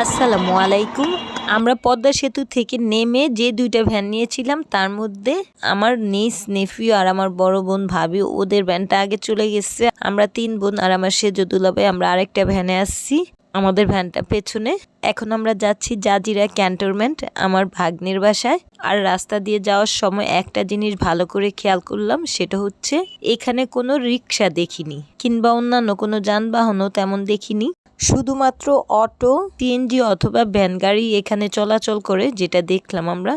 আসসালামু আলাইকুম। আমরা পদ্মা সেতু থেকে নেমে যে দুইটা ভ্যান নিয়েছিলাম, তার মধ্যে আমার নিস নেফিউ আর আমার বড় বোন ভাবি, ওদের ভ্যানটা আগে চলে গেছে। আমরা তিন বোন আর আমার সেজ দুলাভাই, আমরা আরেকটা ভ্যানে আসছি আমাদের ভ্যানটা পেছনে। এখন আমরা যাচ্ছি জাজিরা ক্যান্টনমেন্ট, আমার ভাগ্নের বাসায়। আর রাস্তা দিয়ে যাওয়ার সময় একটা জিনিস ভালো করে খেয়াল করলাম, সেটা হচ্ছে এখানে কোনো রিক্সা দেখিনি, কিংবা অন্যান্য কোনো যানবাহনও তেমন দেখিনি। শুধুমাত্র অটো সিএনজি অথবা ভ্যান গাড়ি এখানে চলাচল করে যেটা দেখলাম আমরা।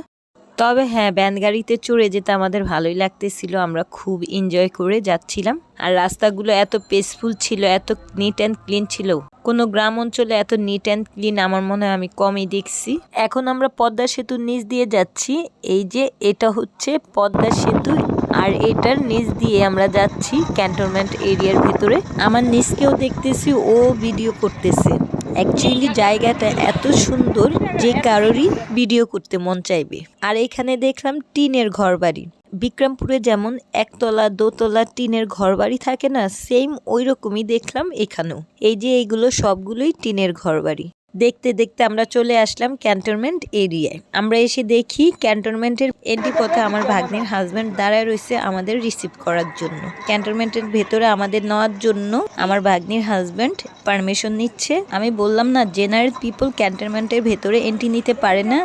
তবে হ্যাঁ ভ্যান গাড়িতে চড়ে যেতে আমাদের ভালোই লাগতেছিল। আমরা খুব এনজয় করে যাচ্ছিলাম। আর রাস্তাগুলো এত পেসফুল ছিল, এত নিট অ্যান্ড ক্লিন ছিল। কোনো গ্রাম অঞ্চলে এত নিট অ্যান্ড ক্লিন আমার মনে হয় আমি কমই দেখছি। এখন আমরা পদ্মা সেতুর নিচ দিয়ে যাচ্ছি। এই যে এটা হচ্ছে পদ্মা সেতু আর এটার নিচ দিয়ে আমরা যাচ্ছি ক্যান্টনমেন্ট এরিয়ার ভেতরে। আমার নিচকেও দেখতেছি, ও ভিডিও করতেছে। অ্যাকচুয়ালি জায়গাটা এত সুন্দর যে কারোরই ভিডিও করতে মন চাইবে। আর এখানে দেখলাম টিনের ঘর বাড়ি বিক্রমপুরে যেমন একতলা, দোতলা টিনের ঘরবাড়ি থাকে না সেম ওই রকমই দেখলাম এখানেও। এই যে এইগুলো সবগুলোই টিনের ঘর বাড়ি দেখতে দেখতে আমরা চলে আসলাম ক্যান্টনমেন্ট এরিয়ায়। আমরা এসে দেখি ক্যান্টনমেন্টের এন্ট্রি পথে আমার ভাগ্নের হাজব্যান্ড দাঁড়ায় রয়েছে আমাদের রিসিভ করার জন্য। ক্যান্টনমেন্টের ভেতরে আমাদের নেওয়ার জন্য আমার ভাগ্নির হাজব্যান্ড পারমিশন নিচ্ছে। আমি বললাম, না জেনারেল পিপল ক্যান্টনমেন্টের ভেতরে এন্ট্রি নিতে পারে না,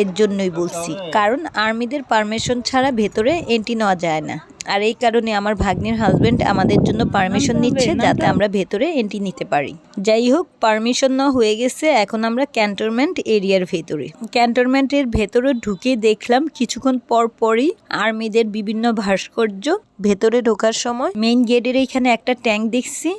এর জন্যই বলছি। কারণ আর্মিদের পারমিশন ছাড়া ভেতরে এন্ট্রি নেওয়া যায় না। আর এই কারণে আমার ভাগ্নির হাজবেন্ড আমাদের জন্য পারমিশন নিচ্ছে যাতে আমরা ভেতরে এন্ট্রি নিতে পারি। যাই হোক পারমিশন না হয়ে গেছে এখন আমরা ক্যান্টনমেন্ট এরিয়ার ভেতরে। ক্যান্টনমেন্টের ভেতরে ঢুকে দেখলাম কিছুক্ষণ পর পরই আর্মিদের বিভিন্ন ভাস্কর্য ভেতরে ঢোকার সময় মেইন গেটের এখানে একটা ট্যাঙ্ক দেখছি।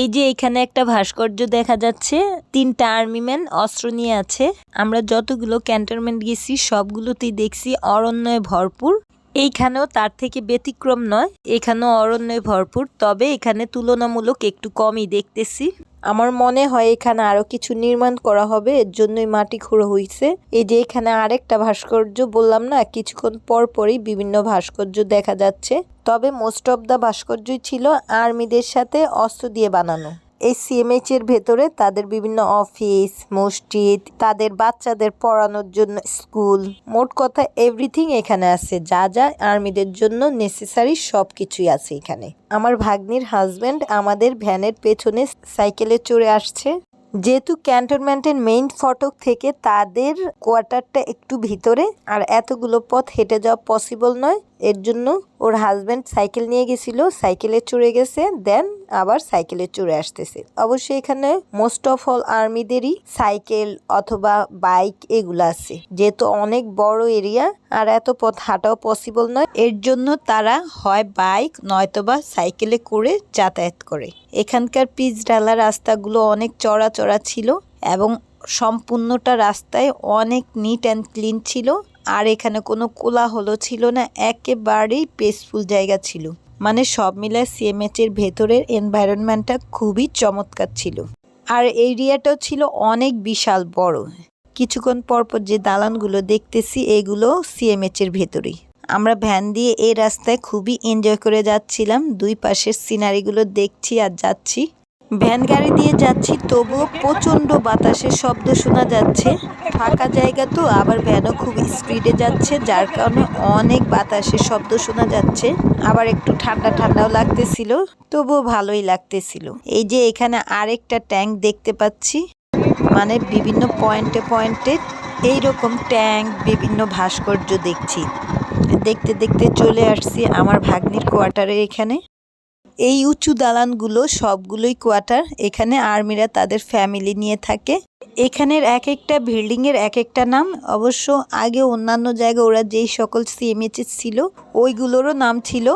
এই যে এখানে একটা ভাস্কর্য দেখা যাচ্ছে তিনটা আর্মি ম্যান অস্ত্র নিয়ে আছে। আমরা যতগুলো ক্যান্টনমেন্ট গেছি সবগুলোতেই দেখছি অরণ্যে ভরপুর। এইখানেও তার থেকে ব্যতিক্রম নয়, এখানেও অরণ্যে ভরপুর, তবে এখানে তুলনামূলক একটু কমই দেখতেছি। আমার মনে হয় এখানে আরও কিছু নির্মাণ করা হবে, এর জন্যই মাটি খুঁড়ো হয়েছে এই যে এখানে আরেকটা ভাস্কর্য বললাম না, কিছুক্ষণ পর পরই বিভিন্ন ভাস্কর্য দেখা যাচ্ছে। তবে মোস্ট অফ দ্য ভাস্কর্যই ছিল আর্মিদের সাথে অস্ত্র দিয়ে বানানো। এই সিএমএইচ এর ভেতরে তাদের বিভিন্ন অফিস মসজিদ, তাদের বাচ্চাদের পড়ানোর জন্য স্কুল মোট কথা এভরিথিং এখানে আছে। যা যা আর্মিদের জন্য নেসেসারি সব কিছুই আছে এখানে। আমার ভাগ্নির হাজবেন্ড আমাদের ভ্যানের পেছনে সাইকেলে চড়ে আসছে। যেহেতু ক্যান্টনমেন্টের মেইন ফটক থেকে তাদের কোয়ার্টারটা একটু ভিতরে, আর এতগুলো পথ হেঁটে যাওয়া পসিবল নয়। এর জন্য ওর হাজব্যান্ড সাইকেল নিয়ে গেছিল সাইকেলে চড়ে গেছে দেন আবার সাইকেলে চড়ে আসতেছে। অবশ্যই এখানে মোস্ট অফ অল আর্মিদেরই সাইকেল অথবা বাইক এগুলো আছে। যেহেতু অনেক বড় এরিয়া আর এত পথ হাঁটাও পসিবল নয়। এর জন্য তারা হয় বাইক নয়তোবা সাইকেলে করে যাতায়াত করে। এখানকার পিচ ঢালা রাস্তাগুলো অনেক চড়া চড়া ছিল এবং সম্পূর্ণটা রাস্তায় অনেক নিট অ্যান্ড ক্লিন ছিল। আর এখানে কোনো কোলাহল ছিল না, একেবারেই পেসফুল জায়গা ছিল। মানে সব মিলে সিএমএচ এর ভেতরের এনভায়রনমেন্টটা খুবই চমৎকার ছিল। আর এরিয়াটাও ছিল অনেক বিশাল বড়। কিছুক্ষণ পরপর যে দালানগুলো দেখতেছি, এগুলো সিএমএচ এর ভেতরেই। আমরা ভ্যান দিয়ে এই রাস্তায় খুবই এনজয় করে যাচ্ছিলাম। দুই পাশের সিনারিগুলো দেখছি আর যাচ্ছি। ভ্যান গাড়ি দিয়ে যাচ্ছি, তবুও প্রচণ্ড বাতাসের শব্দ শোনা যাচ্ছে। ফাঁকা জায়গা তো, আবার ভ্যানও খুব স্পিডে যাচ্ছে, যার কারণে অনেক বাতাসের শব্দ শোনা যাচ্ছে। আবার একটু ঠান্ডা ঠান্ডাও লাগতেছিল, তবুও ভালোই লাগতেছিল। এই যে এখানে আরেকটা ট্যাঙ্ক দেখতে পাচ্ছি মানে বিভিন্ন পয়েন্টে পয়েন্টে এইরকম ট্যাঙ্ক বিভিন্ন ভাস্কর্য দেখছি। দেখতে দেখতে চলে আসছি আমার ভাগ্নির কোয়ার্টারে এখানে। এই উঁচু দালানগুলো সবগুলোই কোয়ার্টার। এখানে আর্মিরা তাদের ফ্যামিলি নিয়ে থাকে। এখানের এক একটা বিল্ডিংয়ের এক একটা নাম। অবশ্য আগে অন্যান্য জায়গায় ওরা যেই সকল সিএমএইচ ছিল, ওইগুলোরও নাম ছিল।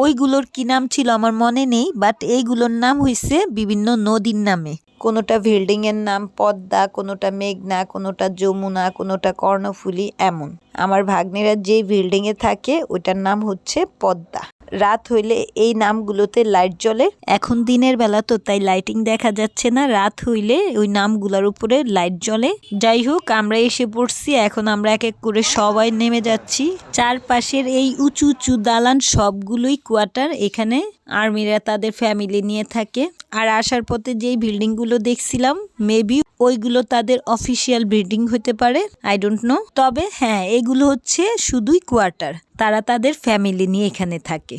ওইগুলোর কি নাম ছিল আমার মনে নেই বাট এইগুলোর নাম হইছে বিভিন্ন নদীর নামে। কোনোটা বিল্ডিং এর নাম পদ্মা, কোনোটা মেঘনা, কোনোটা যমুনা, কোনোটা কর্ণফুলী, এমন। আমার ভাগ্নেরা যে বিল্ডিং এ থাকে ওটার নাম হচ্ছে পদ্মা। রাত হইলে এই নামগুলোতে লাইট জ্বলে। এখন দিনের বেলা তো, তাই লাইটিং দেখা যাচ্ছে না। রাত হইলে ওই নামগুলোর উপরে লাইট জ্বলে। যাই হোক, আমরা এসে পড়ছি। এখন আমরা এক এক করে সবাই নেমে যাচ্ছি। চারপাশের এই উঁচু উঁচু দালান সবগুলোই কোয়ার্টার এখানে আর্মিরা তাদের ফ্যামিলি নিয়ে থাকে। আর আসার পথে যেই বিল্ডিংগুলো দেখছিলাম মেবি ওইগুলো তাদের অফিসিয়াল ব্রিডিং হতে পারে আই ডোন্ট নো তবে হ্যাঁ এগুলো হচ্ছে শুধুই কোয়ার্টার তারা তাদের ফ্যামিলি নিয়ে এখানে থাকে।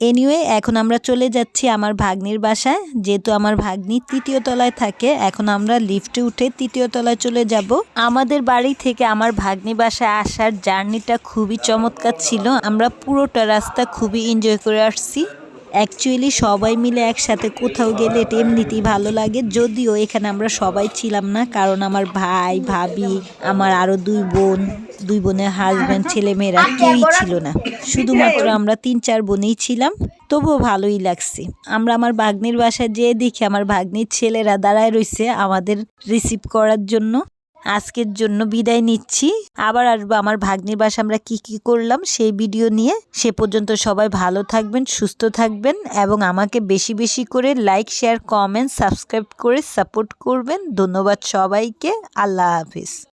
এনিওয়ে এখন আমরা চলে যাচ্ছি আমার ভাগ্নির বাসায়। যেহেতু আমার ভাগ্নি তৃতীয় তলায় থাকে, এখন আমরা লিফটে উঠে তৃতীয় তলায় চলে যাব। আমাদের বাড়ি থেকে আমার ভাগ্নি বাসায় আসার জার্নিটা খুবই চমৎকার ছিল। আমরা পুরোটা রাস্তা খুবই এনজয় করে আসছি। অ্যাকচুয়ালি সবাই মিলে একসাথে কোথাও গেলে এমনিতেই ভালো লাগে। যদিও এখানে আমরা সবাই ছিলাম না, কারণ আমার ভাই, ভাবি, আমার আরও দুই বোন, দুই বোনের হাজব্যান্ড ছেলে মেয়েরা কেউই ছিল না। শুধুমাত্র আমরা তিন, চার বোনেই ছিলাম, তবুও ভালোই লাগছে। আমরা আমার ভাগ্নির বাসায় যেয়ে দেখি, আমার ভাগ্নির ছেলেরা দাঁড়ায় রইছে আমাদের রিসিভ করার জন্য। আজকের জন্য বিদায় নিচ্ছি। আবার আসব আমার ভাগ্নির বাসা আমরা কি কি করলাম সেই ভিডিও নিয়ে। সে পর্যন্ত সবাই ভালো থাকবেন, সুস্থ থাকবেন এবং আমাকে বেশি বেশি করে লাইক শেয়ার কমেন্ট সাবস্ক্রাইব করে সাপোর্ট করবেন। ধন্যবাদ সবাইকে। আল্লাহ হাফিজ।